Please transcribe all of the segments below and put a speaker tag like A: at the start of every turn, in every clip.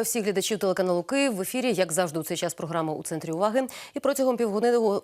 A: Вітаю всіх глядачів телеканалу Київ в ефірі. Як завжди, у цей час програма у центрі уваги. І протягом півгодини го-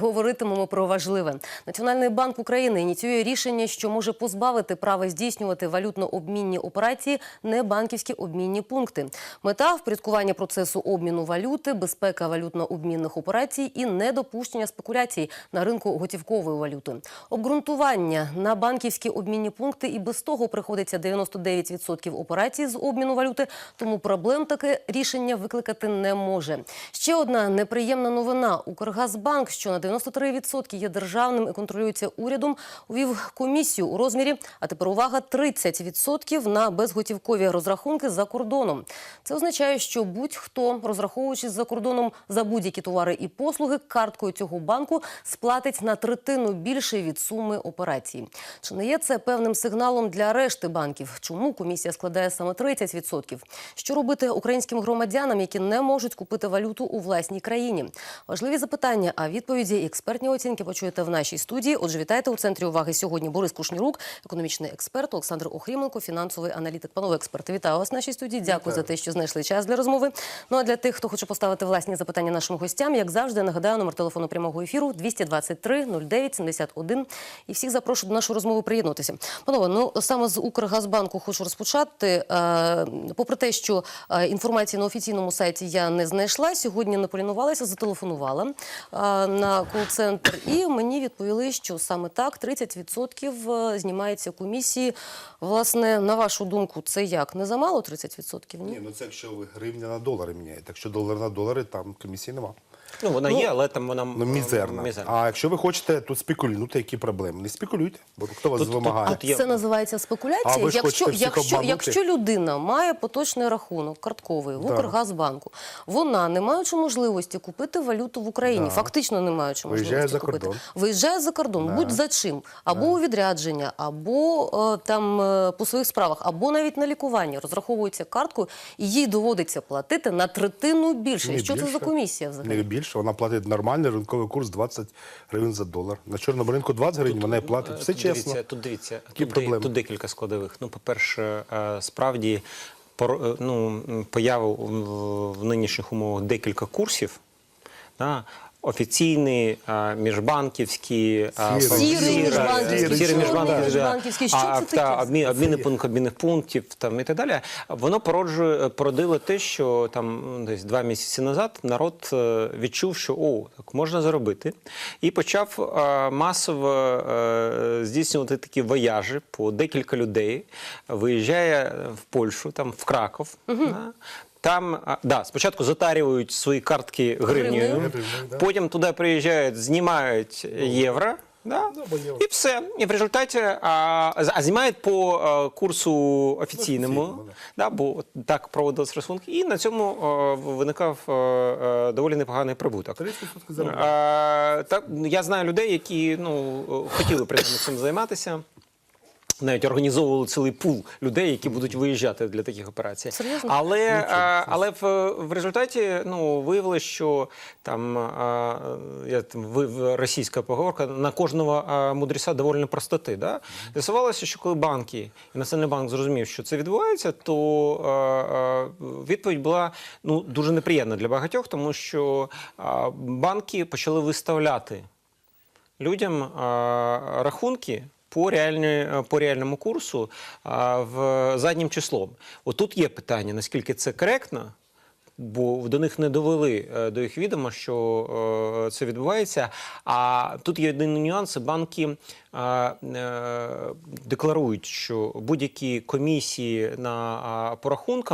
A: говоритимемо про важливе. Національний банк України ініціює рішення, що може позбавити права здійснювати валютно-обмінні операції небанківські обмінні пункти. Мета впорядкування процесу обміну валюти, безпека валютно-обмінних операцій і недопущення спекуляцій на ринку готівкової валюти. Обґрунтування на банківські обмінні пункти і без того приходиться 99% операцій з обміну валюти, тому проблем таке рішення викликати не може. Ще одна неприємна новина: Укргазбанк, що на 93% є державним і контролюється урядом, увів комісію у розмірі. А тепер увага 30% на безготівкові розрахунки за кордоном. Це означає, що будь-хто, розраховуючись за кордоном за будь-які товари і послуги, карткою цього банку сплатить на третину більше від суми операції. Чи не є це певним сигналом для решти банків? Чому комісія складає саме 30%? Що робити українським громадянам, які не можуть купити валюту у власній країні? Важливі запитання, а відповіді і експертні оцінки почуєте в нашій студії. Отже, вітайте у центрі уваги сьогодні. Борис Кушнірук, економічний експерт, Олександр Охріменко, фінансовий аналітик. Панове експерти, вітаю вас в нашій студії. Дякую за те, що знайшли час для розмови. Ну а для тих, хто хоче поставити власні запитання нашим гостям, як завжди, нагадаю номер телефону прямого ефіру 223 09 71. І всіх запрошую до нашої розмови приєднатися. Панове, ну саме з Укргазбанку хочу розпочати. Е, Попри те, що е, інформації на офіційному сайті я не знайшла, сьогодні не полінувалася, зателефонувала е, на кол-центр, і мені відповіли, що саме так 30% знімається комісії. Власне, на вашу думку, це як? Не замало 30%? Ні?
B: Ну це якщо ви гривня на долари міняєте. Якщо долар на долари, там комісії нема.
C: Ну, вона є, але там вона
B: Ну, мізерна.
C: мізерна.
B: А якщо ви хочете тут спекулювати, які проблеми? Не спекулюйте, бо хто вас
C: Тут- тут-
B: вимагає?
C: тут є-
A: Це називається
B: А
A: спекуляція.
B: ви ж
A: Якщо,
B: всіх
A: якщо, якщо людина має поточний рахунок картковий в
B: Да.
A: Укргазбанку, вона, не маючи можливості купити валюту в Україні,
B: Да.
A: фактично не маючи
B: Виїжджає
A: можливості
B: за
A: купити,
B: кордон.
A: виїжджає за кордон, будь за чим, або у відрядження, або е, там е, по своїх справах, або навіть на лікування, розраховується карткою, і їй доводиться платити на третину більше.
B: Не
A: І що це за комісія взагалі?
B: Більше, вона платить нормальний ринковий курс 20 гривень за долар. На чорному ринку 20 гривень, вона і платить. Все
C: Тут
B: чесно.
C: Дивіться, тут дивіться,
B: Які
C: тут,
B: проблеми?
C: тут декілька складових. Ну, по-перше, е, справді е, ну, появу в, в нинішніх умовах декілька курсів. Да, Офіційний, е, міжбанківський, е,
B: Сірий.
A: Сірий міжбанківський,
C: сірий
B: чорний
C: міжбанківський,
A: міжбанківський. Що це таке?
C: та, обмін, обмін пункт обмінних пунктів там, і так далі. Воно породжує, породило те, що там ну, десь два місяці назад народ е, відчув, що о, так можна заробити, і почав е, масово е, здійснювати такі вояжі по декілька людей. Виїжджає в Польщу, там в Краков. Да, там да, спочатку затарюють свої картки гривнею,
A: Гривнею.
B: Да.
C: потім туди приїжджають, знімають євро. Да? І все. І в результаті а, а знімають по а, курсу офіційному,
B: Офіційному,
C: да, бо так проводились рахунки, і на цьому а, виникав а, а, доволі непоганий прибуток.
B: 30% заробляє.
C: А, так, я знаю людей, які ну, хотіли принаймні цим займатися. Навіть організовували цілий пул людей, які будуть виїжджати для таких операцій.
A: Серйозно?
C: Але, а, але в, в результаті ну, виявилось, що там, а, я, там ви- російська поговорка на кожного а, мудреця доволі простоти. Да? З'ясувалося, що коли банки і Національний банк зрозумів, що це відбувається, то а, а, відповідь була ну, дуже неприємна для багатьох, тому що а, банки почали виставляти людям а, рахунки. По, реальні, по реальному курсу в заднім числом. Отут є питання, наскільки це коректно, бо до них не довели е, до їх відома, що е, це відбувається. А тут є один нюанс: банки е, е, декларують, що будь-які комісії на а, по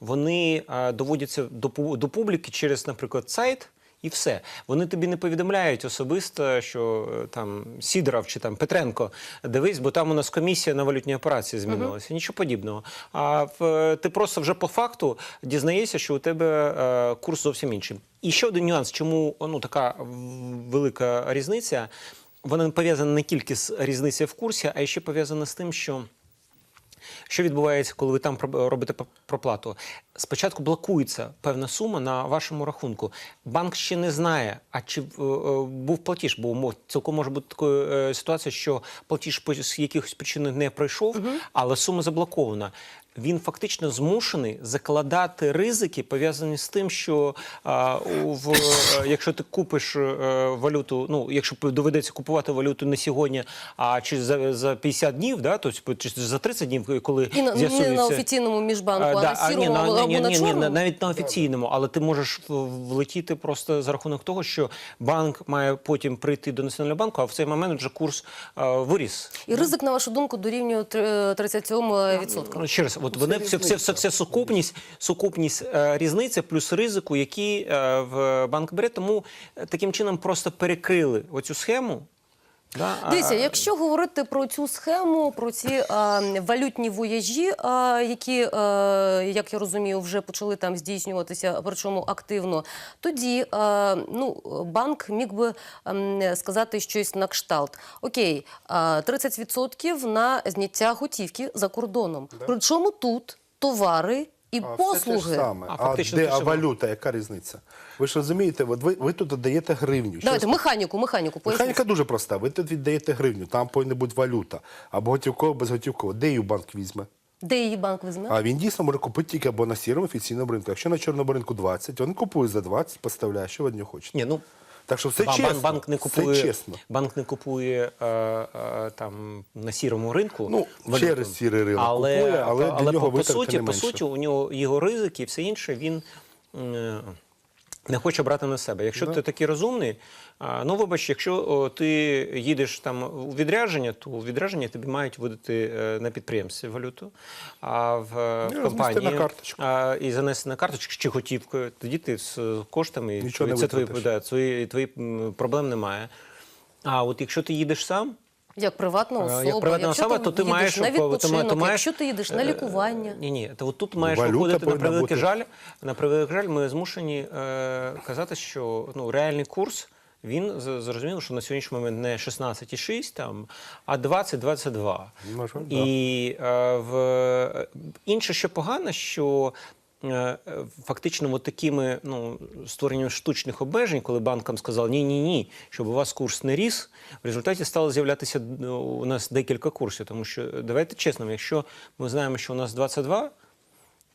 C: вони е, доводяться до, до публіки через, наприклад, сайт. І все. Вони тобі не повідомляють особисто, що е, там Сідоров чи там Петренко, дивись, бо там у нас комісія на валютні операції змінилася. Нічого подібного. А в, ти просто вже по факту дізнаєшся, що у тебе е, курс зовсім інший. І ще один нюанс, чому ну, така велика різниця. Вона пов'язана не тільки з різницею в курсі, а ще пов'язана з тим, що. Що відбувається, коли ви там робите проплату? Спочатку блокується певна сума на вашому рахунку. Банк ще не знає, а чи е, е, був платіж, бо цілком може бути така е, ситуація, що платіж з якихось причин не пройшов, але сума заблокована. Він фактично змушений закладати ризики, пов'язані з тим, що а, в, е, якщо ти купиш е, валюту, ну якщо доведеться купувати валюту не сьогодні, а чи за, за 50 днів, да, тобто чи за 30 днів, коли
A: І на, не на офіційному міжбанку, а,
C: да,
A: на сірому
C: ні,
A: або,
C: на, ні,
A: на
C: ні, ні,
A: чорному.
C: на- навіть на офіційному, але ти можеш влетіти просто за рахунок того, що банк має потім прийти до національного банку, а в цей момент вже курс е, виріс.
A: І ризик, на вашу думку, дорівнює тр- 37%.
C: Ну, ще раз, от вони все, все, все, все сукупність, сукупність е, різниця плюс ризику, які е, в банк бере, тому е, таким чином просто перекрили оцю схему. Да, а-
A: Дивіться, якщо говорити про цю схему, про ці а, валютні вояжі, а, які, а, як я розумію, вже почали там здійснюватися, причому активно, тоді а, ну, банк міг би ем, сказати щось на кшталт. Окей, а, 30% на зняття готівки за кордоном. Причому тут товари і
B: А, все те ж саме.
C: А,
B: А, де а валюта, яка різниця? Ви ж розумієте, от ви, ви тут даєте гривню.
A: Давайте механіку, механіку поясніть.
B: Механіка дуже проста. Ви тут віддаєте гривню, там повинна бути валюта. Або готівково, безготівково. Де її банк візьме?
A: Де її банк візьме?
B: А він дійсно може купити тільки або на сірому офіційному ринку. Якщо на чорному ринку 20, він купує за 20, поставляє, що ви від нього хочете.
C: Ні, ну,
B: Так що все чесно.
C: Банк, не
B: Все
C: купує,
B: чесно.
C: банк не купує е, е, там на сірому ринку.
B: Ну,
C: валюту.
B: через сірий ринок
C: але,
B: купує, але для нього
C: по, по суті,
B: не
C: по суті, у нього його ризики і все інше він. е, Не хоче брати на себе. Якщо ти такий розумний, ну вибач, якщо ти їдеш там у відрядження, то у відрядження тобі мають видати е, на підприємстві валюту, а в, е,
B: Ну, розмісти
C: компанії
B: на карточку.
C: а, і занести на карточку чи готівкою. Тоді ти з коштами
B: Нічого не
C: це твої, да, твої, твої проблем немає. А от якщо ти їдеш сам,
A: Як приватна
C: Е,
A: особа,
C: як приватна
A: якщо
C: особа,
A: ти
C: то ти
A: їдеш
C: маєш
A: на відпочинок,
C: ти маєш-
A: якщо ти їдеш на
C: е,
A: лікування.
C: Ні, ні, то от тут маєш
B: Валюта
C: виходити на превеликий жаль. На превеликий жаль, ми змушені е, казати, що ну реальний курс. Він з- зрозуміло, що на сьогоднішній момент не 16,6 там, а 20-22.
B: На.
C: І е, в інше, що погано, що фактично от такими ну, створенням штучних обмежень, коли банкам сказали ні, ні, ні, щоб у вас курс не ріс, в результаті стало з'являтися ну, у нас декілька курсів. Тому що е, давайте чесно, якщо ми знаємо, що у нас 22,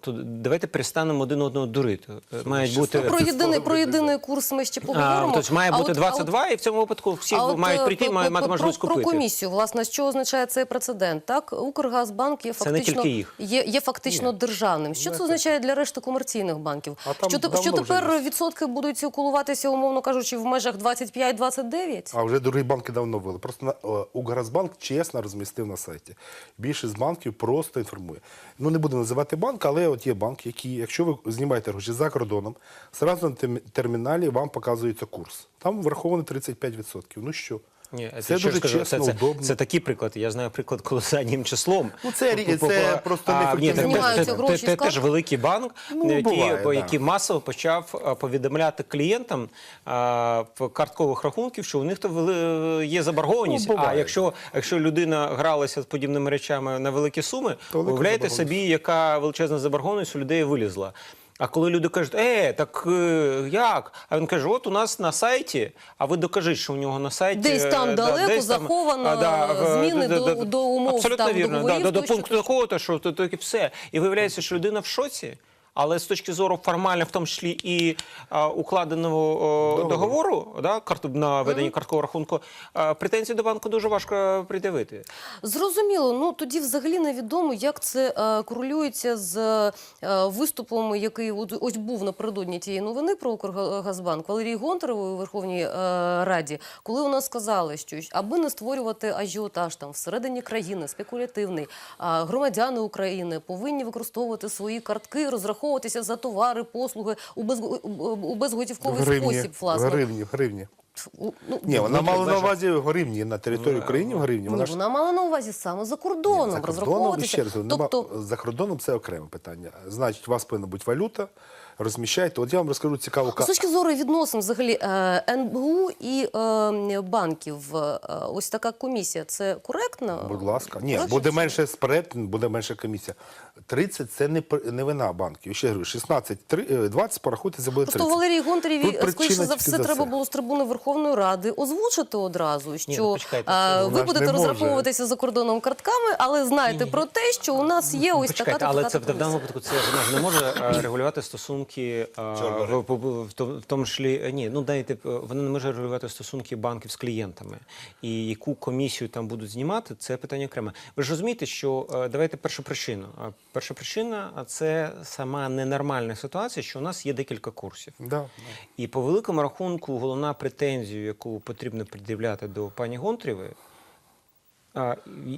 C: то давайте перестанемо один одного дурити. Мають бути
A: Про єдиний, про єдиний курс ми ще
C: а,
A: поговоримо.
C: тобто має
A: А
C: бути
A: от- а от-
C: 22, і в цьому випадку всі
A: а от,
C: мають
A: е,
C: прийти і
A: про-
C: мають мати
A: про-
C: можливість
A: про,
C: купити.
A: Про комісію, власне, що означає цей прецедент? Так, Укргазбанк є фактично,
C: тільки їх.
A: є, є фактично державним. Що це означає для решти комерційних банків?
B: А
A: що, теп- що тепер відсотки будуть кулуватися, умовно кажучи, в межах 25-29?
B: А вже другі банки давно ввели. Просто на- е, Укргазбанк чесно розмістив на сайті. Більшість банків просто інформує. Ну не буду називати банк, але от є банк, який, якщо ви знімаєте гроші за кордоном, зразу на терміналі вам показується курс. Там враховано 35%. Ну що?
C: Ні,
B: це дуже
C: раз кажу,
B: чесно,
C: це, це,
B: удобно.
C: це такий приклад. Я знаю приклад, коли заднім числом.
B: Ну, це це просто
C: а, ні, це- це- це- це теж великий банк,
B: Ну,
C: який,
B: буває,
C: по-
B: да.
C: який масово почав повідомляти клієнтам а, в карткових рахунків, що у них то вели- є заборгованість.
B: Ну, буває.
C: а якщо, якщо людина гралася з подібними речами на великі суми,
B: То
C: уявляєте собі, яка величезна заборгованість у людей вилізла. А коли люди кажуть, е, так е, як? А він каже: от у нас на сайті, а ви докажіть, що у нього на сайті
A: Десь там
C: е,
A: далеко
C: десь там,
A: заховано
C: а, в-
A: зміни
C: да,
A: до-
C: да,
A: до умов
C: Абсолютно
A: там
C: вірно, да, до, до пункту такого, що то, то, все. І виявляється, що людина в шоці. Але з точки зору формально, в тому числі і а, укладеного о, договору, да, карту на ведення карткового рахунку, а, претензії до банку дуже важко пред'явити.
A: Зрозуміло. Ну тоді взагалі невідомо, як це е, корелюється з е, виступом, який от, ось був напередодні тієї новини про Укргазбанк Валерії Гонтаревої у Верховній е, Раді, коли вона сказала, що аби не створювати ажіотаж там всередині країни, спекулятивний, а громадяни України повинні використовувати свої картки, розраховуватися за товари, послуги у, безго- у безготівковий
B: Гривні,
A: спосіб. Власне,
B: гривні, гривні.
A: Ну,
B: Ні, вона мала на
C: увазі
B: увазі гривні на території України в гривні.
A: ні,
B: Вона ж
A: вона мала на увазі саме за кордоном
B: За кордоном,
A: розраховуватися.
B: ще раз, говорю, нема-
A: тобто,
B: за кордоном це окреме питання. Значить, у вас повинна бути валюта, розміщаєте. От я вам розкажу цікаву
A: З точки зору відносин взагалі е, НБУ і е, банків, е, ось така комісія, це коректно?
B: Будь ласка. Ні, буде менше спред, буде менше комісія. 30 – це не, пр- не вина банків. Ще говорю, 16, три- е, 20, порахуйте, це буде 30.
A: Просто Валерій Гонтарєві, скоріше за все, треба було з трибуни Верховної Ради озвучити одразу, що
C: ну, почекайте,
A: е, ви будете розраховуватися за кордоном картками, але знайте про те, що у нас є ось така
C: Почекайте, але
A: така
C: це в даному випадку це вона ж не може регулювати стосунки е, в, в, в, тому- числі е, ні, ну дайте вона не може регулювати стосунки банків з клієнтами. І яку комісію там будуть знімати, це питання окреме. Ви ж розумієте, що е, давайте першу причину. Перша причина а це сама ненормальна ситуація, що у нас є декілька курсів.
B: Да, да.
C: І по великому рахунку, головна претензія, яку потрібно пред'являти до пані Гонтрєвої,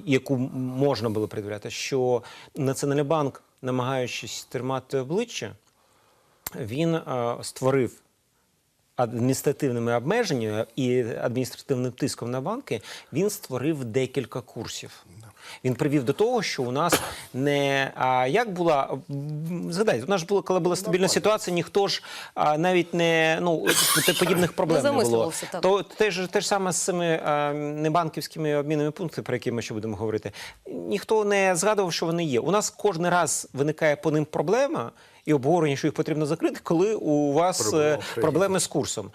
C: яку можна було пред'являти, що Національний банк, намагаючись тримати обличчя, він створив адміністративними обмеженнями і адміністративним тиском на банки, він створив декілька курсів. Він привів до того, що у нас не а як була згадайте, у нас ж було, коли була стабільна ситуація, ніхто ж а, навіть не ну подібних проблем не, було.
A: так.
C: То те ж те ж саме з цими а, небанківськими обмінними пунктами, про які ми ще будемо говорити. Ніхто не згадував, що вони є. У нас кожен раз виникає по ним проблема. І обговорення, що їх потрібно закрити, коли у вас
B: Проблема
C: е,
B: країні.
C: проблеми з курсом.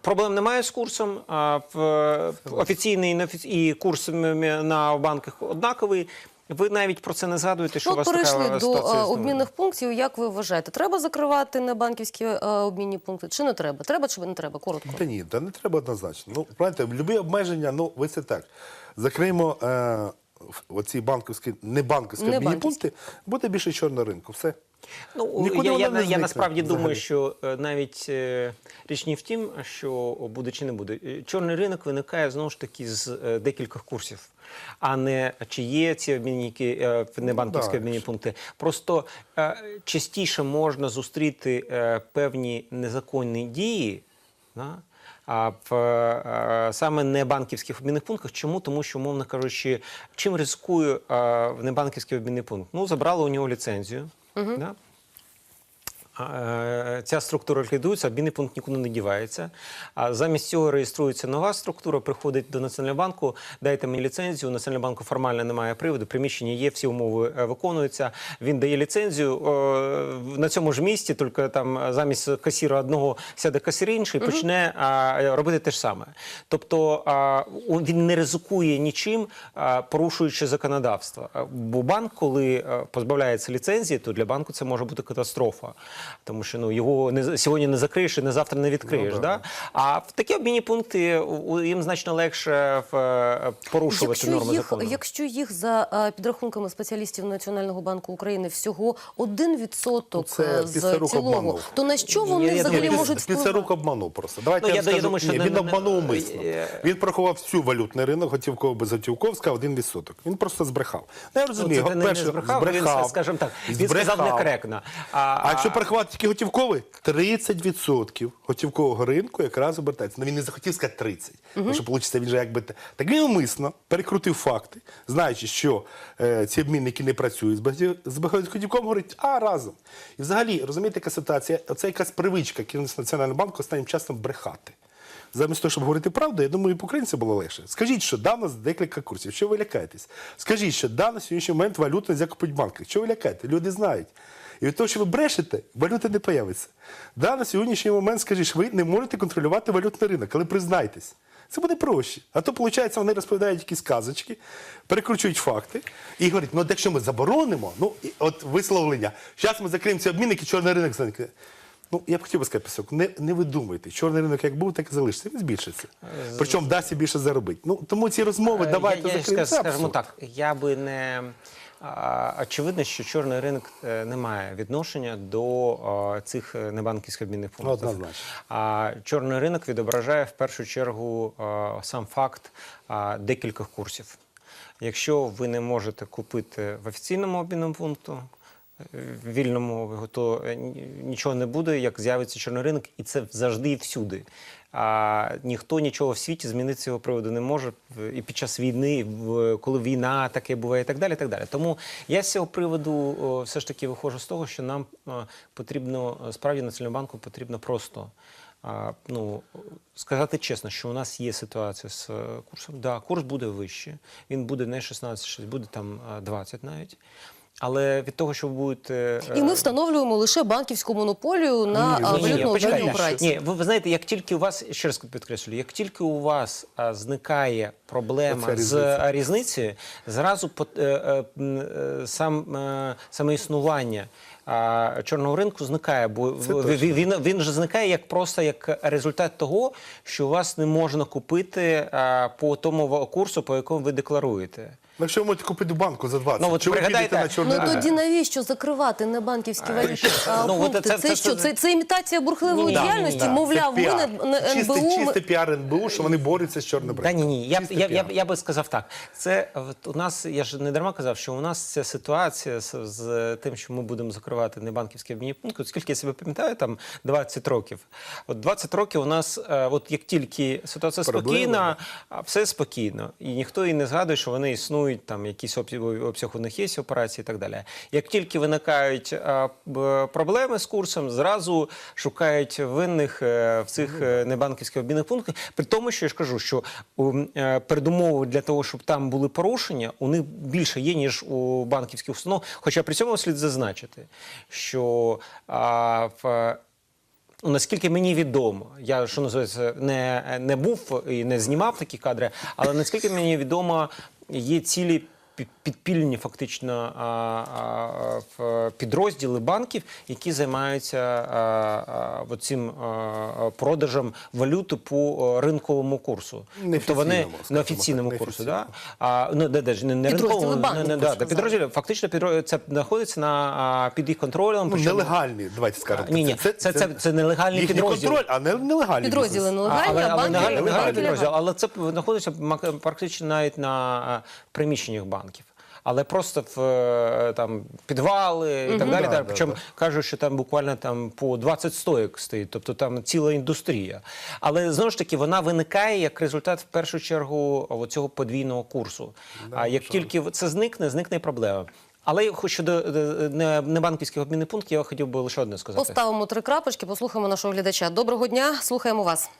C: Проблем немає з курсом. А в е, офіційний і курс на банках однаковий. Ви навіть про це не згадуєте, що
A: Ну,
C: у вас
A: перейшли
C: така
A: до
C: ситуація
A: е, обмінних пунктів. Як ви вважаєте, треба закривати небанківські е, обмінні пункти? Чи не треба? Треба чи не треба? Коротко.
B: Та ні, та не треба однозначно. Ну, знаєте, любі обмеження, ну, ви це так. Закриємо е, оці банківські, не банківські
A: Не банківські.
B: пункти, буде більше чорного ринку. Все.
C: Ну,
B: Нікуди
C: я, я,
B: не
C: я насправді
B: взагалі.
C: думаю, що е, навіть е, річ не в тім, що буде чи не буде. Е, Чорний ринок виникає знову ж таки з е, декількох курсів, а не чи є ці обмінники, е, небанківські
B: так.
C: обмінні пункти. Просто е, частіше можна зустріти е, певні незаконні дії. Да? А в е, саме небанківських обмінних пунктах. Чому? Тому що, умовно кажучи, чим ризикує е, в небанківський обмінний пункт? Ну, забрали у нього ліцензію. Да? Е, Ця структура ліквідується, обмінний пункт нікуди не дівається. А замість цього реєструється нова структура, приходить до Національного банку, дайте мені ліцензію. У Національного банку формально немає приводу, приміщення є, всі умови е, виконуються. Він дає ліцензію на цьому ж місці, тільки там е, замість касіра одного сяде касір інший, почне робити те ж саме. Тобто він не ризикує нічим, порушуючи законодавство. Бо банк, коли позбавляється ліцензії, то для банку це може бути катастрофа. Тому що ну його не сьогодні не закриєш і не завтра не відкриєш.
B: Ну,
C: да. А в такі обмінні пункти їм значно легше в, е, порушувати
A: Якщо
C: норми
A: їх,
C: закону.
A: якщо їх за е, підрахунками спеціалістів Національного банку України всього 1%
B: Це
A: е, з цілого, то на що вони
C: Я- я
A: взагалі
C: думаю,
A: можуть впливати?
B: рук обманув просто. Давайте
C: Ну,
B: я,
C: я-
B: скажу,
C: думаю, що
B: ні,
C: не-
B: він
C: не-
B: обманув умисно. Він порахував всю валютний ринок, готівково, безготівково, сказав 1%. Він просто збрехав. Ну, я розумію,
C: це не, не
B: перше,
C: збрехав, він, скажімо так, він
B: збрехав.
C: сказав некоректно. А,
B: А якщо порахувати тільки готівковий, 30% готівкового ринку якраз обертається. Ну він не захотів сказати 30, тому що вийде, він же якби так він умисно перекрутив факти, знаючи, що е, ці обмінники не працюють з багатьом говорить, а разом. І взагалі, розумієте, яка ситуація? Оце якась привичка керівництва Національного банку останнім часом брехати. Замість того, щоб говорити правду, я думаю, і по українці було легше. Скажіть, що дав нас декілька курсів. Що ви лякаєтесь? Скажіть, що дав на сьогоднішній момент валюту не закупить в банках. Що ви лякаєте? Люди знають. І від того, що ви брешете, валюта не появиться. Да, на сьогоднішній момент скажіть, ви не можете контролювати валютний ринок, але признайтесь. Це буде проще. А то, виходить, вони розповідають якісь казочки, перекручують факти і говорять, ну от якщо ми заборонимо, ну і от висловлення, зараз ми закриємо ці обмінники, чорний ринок зникне. Ну, я б хотів би сказати, Пісок, не, не видумуйте. Чорний ринок як був, так і залишиться. Він збільшиться. Причому дасть і більше заробити. Ну, тому ці розмови,
C: Е,
B: давайте
C: я, я,
B: закриємо.
C: скажімо так, я би не очевидно, що чорний ринок е, не має відношення до цих е, небанківських обмінних пунктів.
B: Однозначно.
C: А чорний ринок відображає в першу чергу сам факт декількох курсів. Якщо ви не можете купити в офіційному обмінному пункту, вільному то е, нічого не буде, як з'явиться чорний ринок, і це завжди і всюди. А ніхто нічого в світі змінити цього приводу не може і під час війни, коли війна таке буває, і так далі. Так далі. Тому я з цього приводу все ж таки виходжу з того, що нам е, потрібно е, справді Національному банку потрібно просто. Ну, сказати чесно, що у нас є ситуація з е, курсом. Да, курс буде вищий, він буде не 16, щось буде там е, 20 навіть. Але від того, що ви будете.
A: І ми
C: е,
A: встановлюємо лише банківську монополію на а,
B: ні, ні,
C: почекайте.
A: обмінні операції.
C: Ні, ви, ви знаєте, як тільки у вас, ще раз підкреслю, як тільки у вас а, зникає проблема
B: Оця
C: з
B: різниця.
C: різницею, зразу пот- е, е, м, е, сам, е, саме існування а, чорного ринку зникає, бо в- він, він, він же зникає як просто як результат того, що у вас не можна купити а, по тому ва- курсу, по якому ви декларуєте.
B: Ну, Якщо ви можете купити банку за 20,
C: Ну, от
B: ви
C: пригадайте-
B: підете на чорний
A: Ну
B: ринок?
A: тоді навіщо закривати небанківські валютні а,
C: ну, от
A: пункти?
C: це-
A: Це,
C: це-
A: що?
C: це-
A: імітація бурхливої
C: Ні, ні, ні,
A: діяльності? Мовляв, ми
B: піар.
A: не,
B: чистий,
A: НБУ. ми-
B: чистий піар НБУ, що вони борються з чорним
C: Та
B: ринком.
C: ні, ні. Я, б- я, я, б- я би сказав так. Це от у нас, я ж не дарма казав, що у нас ця ситуація з, з тим, що ми будемо закривати небанківські обмінні пункти. От Скільки я себе пам'ятаю, там 20 років. От 20 років у нас, е, от як тільки ситуація спокійна, а все спокійно, і ніхто і не згадує, що вони існують, там якісь обсяг, у них є операції і так далі. Як тільки виникають проблеми з курсом, зразу шукають винних е, в цих е, небанківських обмінних пунктах. При тому, що я ж кажу, що е, передумови для того, щоб там були порушення, у них більше є, ніж у банківських установ. Хоча при цьому слід зазначити, що в Ну, наскільки мені відомо, я що називається не, не був і не знімав такі кадри, але наскільки мені відомо, є цілі підпільні фактично підрозділи банків, які займаються цим продажем валюти по ринковому курсу. Тобто вони на офіційному курсу, да? а, ну, де, де ж, не, ринковому,
A: банків,
C: не, да, підрозділи, фактично підро- це знаходиться на, під їх контролем.
B: Ну, нелегальні, давайте скажемо.
C: Ні, ні, це, це, це, нелегальний
B: їхній
C: підрозділ.
B: контроль, а не нелегальний
A: Підрозділи нелегальні,
C: але,
A: а банки
C: нелегальний, підрозділ, але це знаходиться мак- практично навіть на приміщеннях банків. Але просто в е, там підвали і так далі.
B: Да,
C: так.
B: да,
C: Причому
B: да.
C: кажуть, що там буквально там по 20 стоїк стоїть, тобто там ціла індустрія. Але знову ж таки вона виникає як результат в першу чергу цього подвійного курсу. а як тільки це зникне, зникне і проблема. Але щодо е, не- небанківських обмінних пунктів, я хотів би лише одне сказати.
A: Поставимо три крапочки, послухаємо нашого глядача. Доброго дня, слухаємо вас.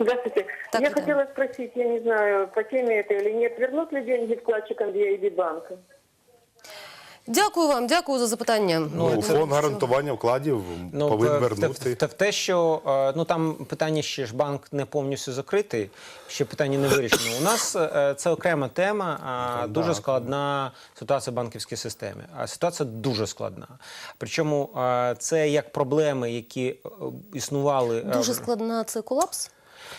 D: Здравствуйте.
A: Так,
D: я
A: Татьяна.
D: хотела спросить, я не знаю, по теме это или нет, вернут ли деньги вкладчикам DIB банка?
A: Дякую вам, дякую за запитання.
B: Ну, фонд гарантування вкладів
C: Ну,
B: повинен
C: в- в-
B: вернути.
C: В, в, в те, що е, ну там питання ще ж банк не повністю закритий, ще питання не вирішено. У нас е, це окрема тема, а дуже складна ситуація в банківській системі. А ситуація дуже складна. Причому е, це як проблеми, які е, існували е,
A: Дуже складна це колапс.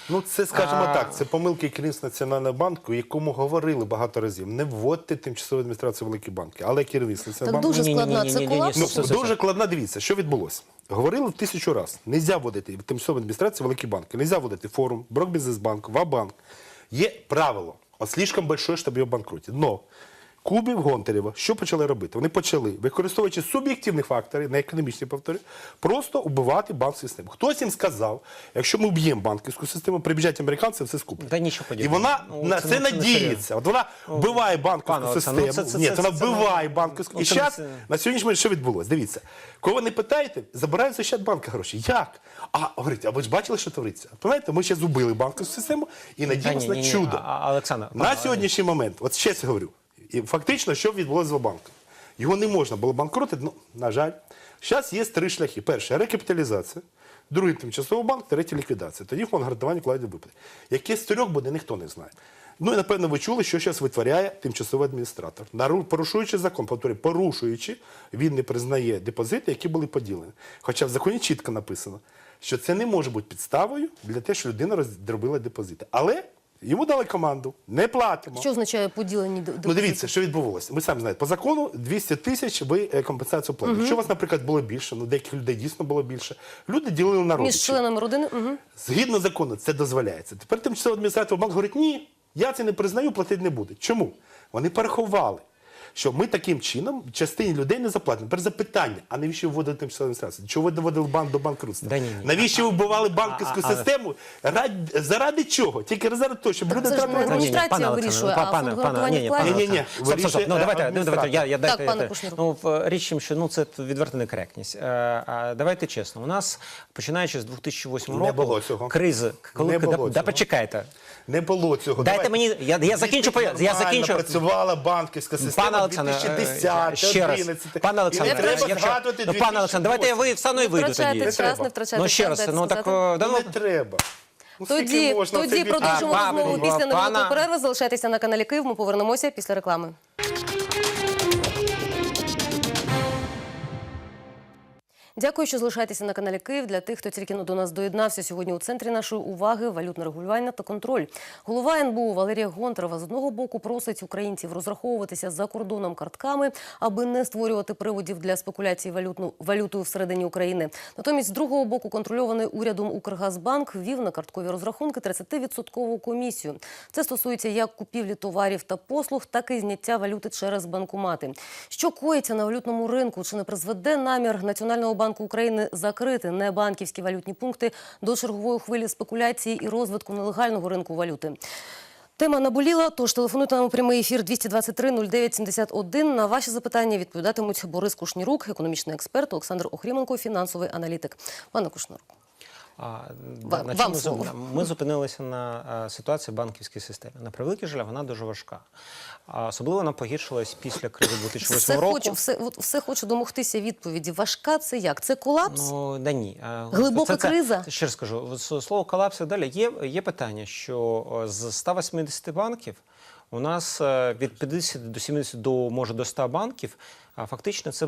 B: Ну, це, скажімо
C: А-
B: так, це помилки керівництва Національного банку, якому говорили багато разів. Не вводьте тимчасову адміністрацію великі банки. Але керівництво Національного банку...
A: дуже складна це колапс.
B: Ну,
C: Все, все,
B: дуже складна, дивіться, що відбулося. Говорили в тисячу разів. Нельзя вводити тимчасову адміністрацію великі банки. Нельзя вводити форум, Брокбізнесбанк, Вабанк. Є правило. Он слишком большой, щоб його банкрутити. Но Кубів Гонтарєва, що почали робити? Вони почали, використовуючи суб'єктивні фактори, не економічні повтори, просто убивати банківську систему. Хтось їм сказав, якщо ми вб'ємо банківську систему, прибіжать американці, все скуплять.
C: Та нічого
B: І вона
C: Ну,
B: на
C: це
B: це,
C: це
B: надіється. От вона вбиває банківську
C: пане ну,
B: систему.
C: це- це-
B: Ні,
C: це-
B: вона
C: це- це-
B: вбиває банківську.
C: ну,
B: І зараз на сьогоднішній момент що відбулося? Дивіться, коли ви не питаєте, забирають з Ощадбанка гроші. Як? А говорить, а ви ж бачили, що твориться? Пам'ятаєте, ми ще зубили банківську систему і надіємося на чудо.
C: а- Олександр,
B: на сьогоднішній момент, от ще це говорю, і фактично, що відбулося з банком? Його не можна було банкротити, ну, на жаль. Зараз є три шляхи. Перший рекапіталізація, другий тимчасовий банк, третій ліквідація. Тоді фонд гарантування вкладів виплати. Яке з трьох буде, ніхто не знає. Ну і напевно ви чули, що зараз витворяє тимчасовий адміністратор. Порушуючи закон, повторюю, порушуючи, він не признає депозити, які були поділені. Хоча в законі чітко написано, що це не може бути підставою для того, що людина роздробила депозити. Але йому дали команду, не платимо.
A: Що означає поділені до
B: Ну дивіться, що відбувалося. Ви самі знаєте, по закону 200 тисяч ви е, компенсацію платите. Якщо у вас, наприклад, було більше, ну деяких людей дійсно було більше. Люди ділили на
A: між членами родини? Угу.
B: Згідно закону, це дозволяється. Тепер тимчасово адміністратор банк говорить, ні, я це не признаю, платити не буде. Чому? Вони порахували, що ми таким чином частині людей не заплатимо. Тепер запитання: а навіщо ви вводили тимчасову адміністрацію? Чого ви доводили банк до банкрутства?
C: Да ні, ні.
B: Навіщо ви вбивали банківську
C: а- а-
B: систему? Ради- заради чого? Тільки заради того, щоб люди
A: це ж не
B: гроші.
A: адміністрація вирішує, а фонд гарантування вкладів?
B: Ні-ні-ні,
C: Стоп, стоп, стоп.
B: вирішує,
C: Ну,
B: е,
C: давайте, ну, давайте, я, я
A: Так, пане Кушнір.
C: Ну, річ чим, що ну, це відверта некоректність. Е, а, давайте чесно, у нас, починаючи з 2008
B: Не
C: року,
B: було цього.
C: кризи, коли,
B: Не було
C: да, да, почекайте.
B: Не було цього.
C: Дайте мені- я- я закінчу, я- я закінчу.
B: працювала банківська система
C: Пане Олександр,
B: 2010,
C: е, ще раз.
B: 2011.
C: Пане
B: Олександр, треба
C: якщо-
B: згадувати
C: ну, пане Олександр, давайте я ви встану і
A: Не
C: вийду тоді.
A: час,
B: треба.
A: не втрачайте
C: Ну ще раз, ну так.
B: Ну,
C: давно
B: не треба. Ну,
A: Тоді,
B: можна
A: тоді продовжимо розмову після невеликої
C: пана-
A: перерви. Залишайтеся на каналі Київ. Ми повернемося після реклами. Дякую, що залишаєтеся на каналі Київ. Для тих, хто тільки до нас доєднався сьогодні у центрі нашої уваги валютне регулювання та контроль. Голова НБУ Валерія Гонтарова з одного боку просить українців розраховуватися за кордоном картками, аби не створювати приводів для спекуляції валютну валютою всередині України. Натомість, з другого боку, контрольований урядом Укргазбанк ввів на карткові розрахунки 30% комісію. Це стосується як купівлі товарів та послуг, так і зняття валюти через банкомати. Що коїться на валютному ринку? Чи не призведе намір Національного банку України закрити небанківські валютні пункти до чергової хвилі спекуляції і розвитку нелегального ринку валюти? Тема наболіла, тож телефонуйте нам у прямий ефір 223 09 71. На ваші запитання відповідатимуть Борис Кушнірук, економічний експерт, Олександр Охріменко, фінансовий аналітик. Пане Кушнірук.
C: А, на чому
A: слово.
C: ми зупинилися на а, ситуації в банківській системі. На превеликий жаль, вона дуже важка. А, особливо вона погіршилась після кризи 2008
A: Все
C: року.
A: хочу, все, от, все хочу домогтися відповіді. Важка це як? Це колапс?
C: Ну, да ні. А,
A: Глибока криза?
C: Ще раз скажу, слово колапс і далі. Є, є питання, що з 180 банків у нас е, від 50 до 70 до, може, до 100 банків фактично це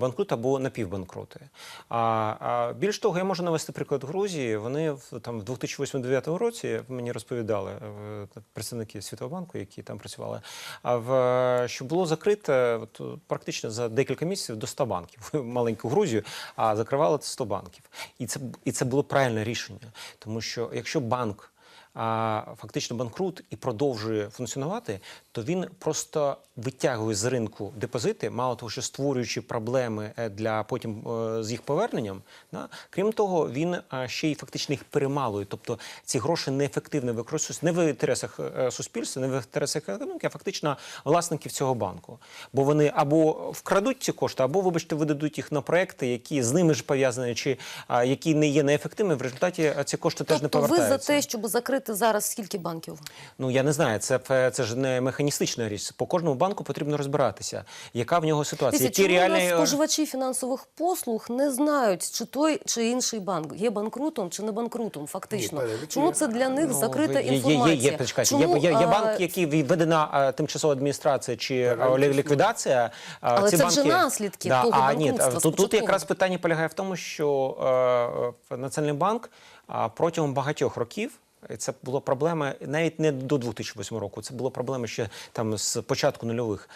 C: банкрут або напівбанкрути. А, більш того, я можу навести приклад Грузії. Вони в там в 2008-2009 році мені розповідали е, представники Світового банку, які там працювали. А в що було закрите практично за декілька місяців до 100 банків. Маленьку Грузію, а закривали 100 банків. І це і це було правильне рішення, тому що якщо банк фактично банкрут і продовжує функціонувати, то він просто витягує з ринку депозити, мало того, що створюючи проблеми е, для потім е, з їх поверненням. Да? Крім того, він ще й фактично їх перемалує. Тобто ці гроші неефективно використовуються не в інтересах е, суспільства, не в інтересах економіки, а фактично власників цього банку. Бо вони або вкрадуть ці кошти, або, вибачте, видадуть їх на проекти, які з ними ж пов'язані, чи які не є неефективними. В результаті е, ці кошти теж не
A: Тобто ви за те, щоб закрити зараз скільки банків?
C: Ну я не знаю, це, це ж не механістична річ. По кожному банку потрібно розбиратися, яка в нього ситуація,
A: Дивіться,
C: які
A: у
C: реальні
A: нас споживачі фінансових послуг не знають, чи той чи інший банк є банкрутом чи не банкрутом, фактично.
B: Ні,
A: чому це для них
C: Ну,
A: закрита
C: є- є-
A: інформація?
C: Є, є, почекайте,
A: Чому,
C: є, є, є банк, який введена а, тимчасова адміністрація чи а, ліквідація. а,
A: Але
C: ці
A: це вже наслідки
C: да,
A: того
C: а, ні, тут, тут якраз питання полягає в тому, що е, е, Національний банк а, протягом багатьох років. Це була проблема навіть не до 2008 року. Це була проблема ще там з початку нульових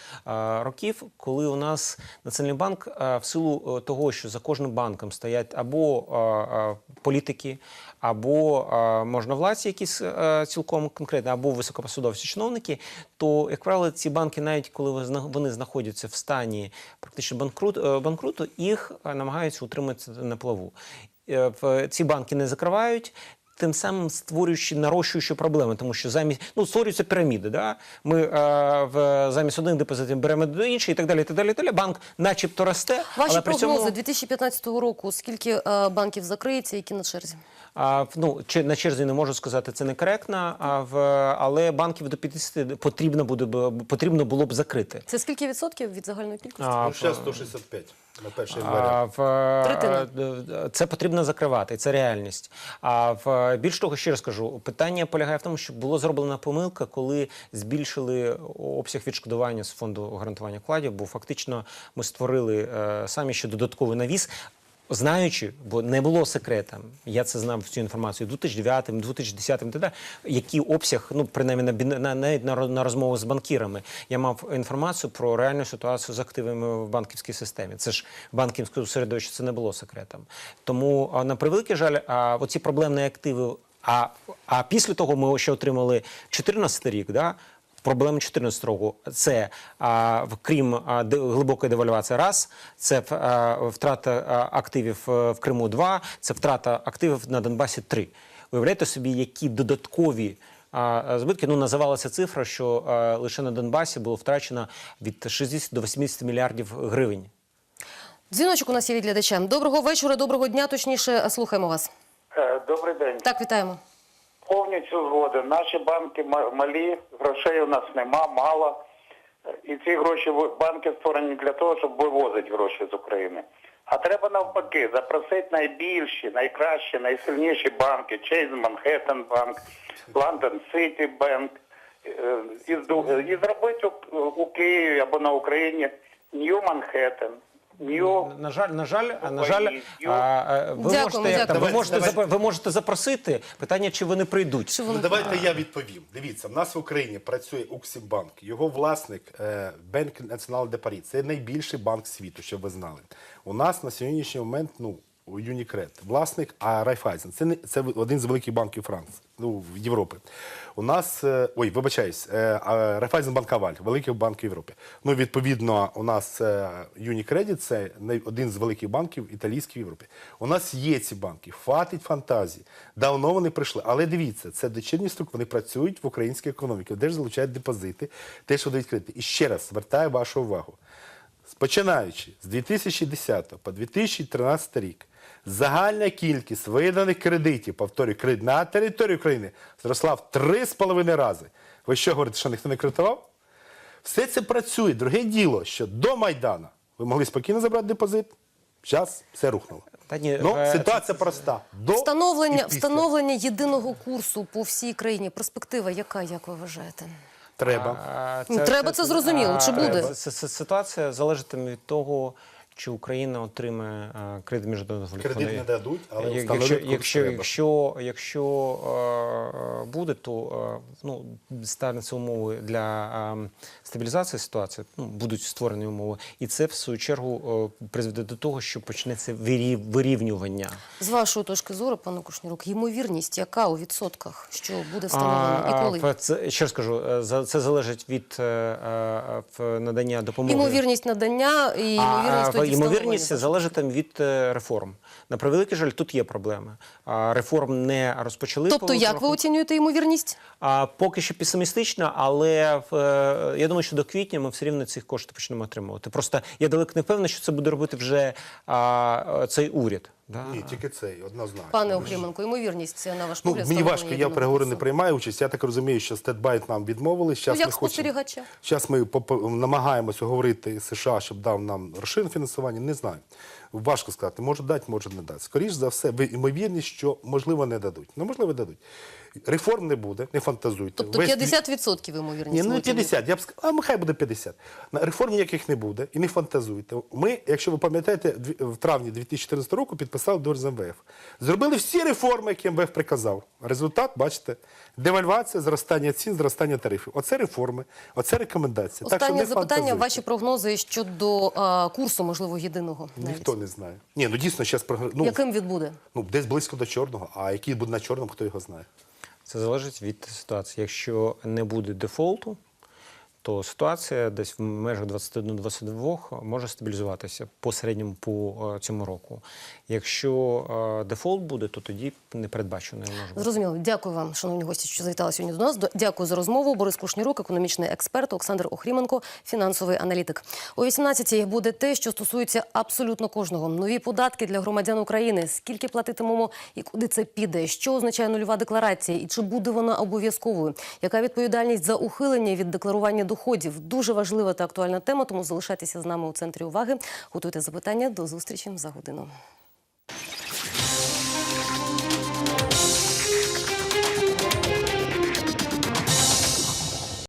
C: років, коли у нас Національний банк в силу е, того, що за кожним банком стоять або політики, або а, можновладці, якісь цілком конкретно, або високопосадовці чиновники, то, як правило, ці банки, навіть коли вони знаходяться в стані практично банкрут, е, банкруту, їх е, намагаються утримати на плаву. Ці банки не закривають. Тим самим створюючи, нарощуючи проблеми, тому що замість ну створюються піраміди. Да? Ми е, в замість один депозит беремо до інший і так далі. І так далі, і так далі. Банк, начебто, росте,
A: Ваші
C: але при
A: прогнози
C: цьому
A: 2015 року, скільки е, банків закриється, які на черзі?
C: А, ну, чи на черзі не можу сказати, це некоректно, а в, але банків до 50 потрібно, буде, б- потрібно було б закрити.
A: Це скільки відсотків від загальної кількості?
C: А,
B: Ну, ще 165 на 1 января.
C: В,
A: Третина.
C: е, це потрібно закривати, це реальність. А в більш того, ще раз кажу, питання полягає в тому, що було зроблена помилка, коли збільшили обсяг відшкодування з фонду гарантування вкладів, бо фактично ми створили е, самі ще додатковий навіс. Знаючи, бо не було секретом, я це знав цю інформацію 2009, 2010 і так далі, який обсяг, ну принаймні на, на навіть на, на розмову з банкірами, я мав інформацію про реальну ситуацію з активами в банківській системі. Це ж в банківському середовищі це не було секретом. Тому на превеликий жаль, а, оці проблемні активи. А, а після того ми ще отримали 14 рік, да, проблеми 2014 року. Це а, крім а, де- глибокої девальвації, раз це а, втрата а, активів е, в Криму, два це втрата активів на Донбасі, три. Уявляєте собі, які додаткові а, збитки. Ну називалася цифра, що а, лише на Донбасі було втрачено від 60 до 80 мільярдів гривень.
A: Дзвіночок у нас є від глядача. Доброго вечора, доброго дня. Точніше, слухаємо вас.
E: Е, Добрий день.
A: Так, вітаємо.
E: Повністю згоден. Наші банки ма- малі, грошей у нас нема, мало. І ці гроші банки створені для того, щоб вивозити гроші з України. А треба навпаки запросити найбільші, найкращі, найсильніші банки. Manhattan Bank, London City Bank. е, І, зробити у, Києві або на Україні Manhattan, New
C: На жаль, на жаль, а, на жаль, а, а, ви можете як там, ви можете запро- ви можете запросити питання, чи вони прийдуть.
B: Ну, давайте я відповім. Дивіться, в нас в Україні працює Уксімбанк. Його власник е, Банк Націонал де Парі. Це найбільший банк світу, щоб ви знали. У нас на сьогоднішній момент ну, Юнікред, власник, а Райфайзен. Це не це один з великих банків Франції, ну, Європи. У нас, е, ой, вибачаюсь, е, а, Райфайзенбанк Аваль, великий банк Європи. Ну, відповідно, у нас е, Юнікредит це один з великих банків італійських в Європі. У нас є ці банки, хватить фантазії. Давно вони прийшли. Але дивіться, це дочірні структури, вони працюють в українській економіці, де ж залучають депозити, теж дають кредити. І ще раз звертаю вашу увагу. Починаючи з 2010 по 2013 рік, загальна кількість виданих кредитів, повторюю, кредит на території України зросла в 3,5 рази. Ви що говорите, що ніхто не кредитував? Все це працює. Друге діло, що до Майдана ви могли спокійно забрати депозит, зараз все рухнуло.
C: Та ні,
B: ну,
C: е,
B: ситуація проста. До
A: Встановлення,
B: і
A: встановлення єдиного курсу по всій країні. Перспектива яка, як ви вважаєте?
B: Треба.
C: А,
A: Ну, треба це зрозуміло. Чи буде?
C: це- це- це Ситуація залежатиме від того, чи Україна отримає кредит міжнародного валютного
B: Кредит не дадуть, але
C: Як- якщо,
B: курс
C: якщо,
B: треба.
C: якщо, якщо е, буде, то е, ну, стануться умови для е, стабілізації ситуації, ну, будуть створені умови, і це в свою чергу е, призведе до того, що почнеться вирів- вирівнювання.
A: З вашої точки зору, пане Кушнірук, ймовірність, яка у відсотках, що буде встановлено і коли?
C: Це, ще раз кажу, е, за- це залежить від е, е, надання допомоги.
A: Ймовірність надання і ймовірність
C: а,
A: тоді
C: ймовірність
A: залежить
C: там від е, реформ. На превеликий жаль, тут є проблеми. Реформ не розпочали.
A: Тобто, як ви оцінюєте ймовірність?
C: А, поки що песимістично, але е, я думаю, що до квітня ми все рівно цих коштів почнемо отримувати. Просто я далеко не впевнений, що це буде робити вже а, цей уряд. Да?
B: Ні, тільки цей, однозначно.
A: Пане Охріменко, ймовірність це на ваш
B: Ну,
A: погляд?
B: мені важко, я переговори не приймаю участь. Я так розумію, що Стетбайт нам відмовили. Зараз
A: Ну, як
B: ми
A: спостерігача?
B: Зараз ми намагаємося говорити США, щоб дав нам розширене фінансування. Не знаю. Важко сказати, може дати, може не дати. Скоріше за все, ви ймовірність, що можливо не дадуть. Ну, можливо, дадуть. Реформ не буде, не фантазуйте.
A: Тобто
B: Весь
A: 50% ймовірність.
B: ні, ну 50. Я б сказав, а хай буде 50. Реформ ніяких не буде і не фантазуйте. Ми, якщо ви пам'ятаєте, в травні 2014 року підписали договір з МВФ. Зробили всі реформи, які МВФ приказав. Результат, бачите, девальвація, зростання цін, зростання тарифів. Оце реформи, оце рекомендації. так що
A: Останнє
B: не
A: запитання.
B: фантазуйте.
A: Ваші прогнози щодо а, курсу, можливо, єдиного. навіть.
B: Ніхто не знає. Ні, ну дійсно, зараз ну,
A: Яким він буде?
B: ну, десь близько до чорного, а який буде на чорному, хто його знає.
C: Це залежить від ситуації. Якщо не буде дефолту, то ситуація десь в межах 21-22 може стабілізуватися по середньому по е, цьому року. Якщо е, дефолт буде, то тоді непередбачено не може.
A: Зрозуміло. Дякую вам, шановні гості, що завітали сьогодні до нас. Дякую за розмову. Борис Кушнірук, економічний експерт, Олександр Охріменко, фінансовий аналітик. О 18-й буде те, що стосується абсолютно кожного. Нові податки для громадян України. Скільки платитимемо і куди це піде? Що означає нульова декларація? І чи буде вона обов'язковою? Яка відповідальність за ухилення від декларування доходів? Дуже важлива та актуальна тема. Тому залишайтеся з нами у центрі уваги. Готуйте запитання. До зустрічі за годину.